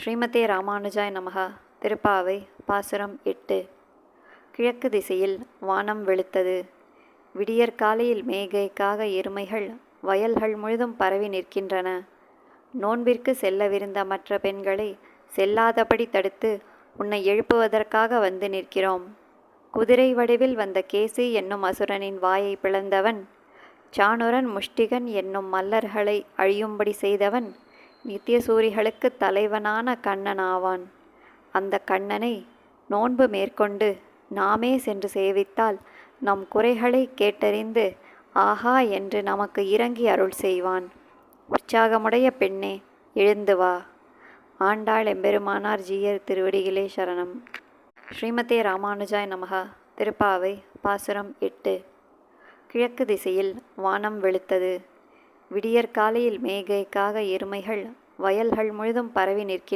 ஸ்ரீமதே ராமானுஜாய் நமகா. திருப்பாவை பாசுரம் எட்டு. கிழக்கு திசையில் வானம் வெளுத்தது. விடியற் காலையில் மேகைக்காக எருமைகள் வயல்கள் முழுதும் பரவி நிற்கின்றன. நோன்பிற்கு செல்லவிருந்த மற்ற பெண்களை செல்லாதபடி தடுத்து உன்னை எழுப்புவதற்காக வந்து நிற்கிறோம். குதிரை வடிவில் வந்த கேசி என்னும் அசுரனின் வாயை பிளந்தவன் சாணுரன் முஷ்டிகன் என்னும் மல்லர்களை அழியும்படி செய்தவன் நித்தியசூரிகளுக்கு தலைவனான கண்ணன் ஆவான். அந்த கண்ணனை நோன்பு மேற்கொண்டு நாமே சென்று சேவித்தால் நம் குறைகளை கேட்டறிந்து ஆஹா என்று நமக்கு இறங்கி அருள் செய்வான். உற்சாகமுடைய பெண்ணே எழுந்து வா. ஆண்டாள் எம்பெருமானார் ஜீயர் திருவடிகளே சரணம். ஸ்ரீமதே ராமானுஜாய் நமகா திருப்பாவை பாசுரம் எட்டு. கிழக்கு திசையில் வானம் வெளுத்தது. விடியற்காலையில் மேகைக்காக எருமைகள் வயல்கள் முழுதும் பரவி நிற்கின்றன.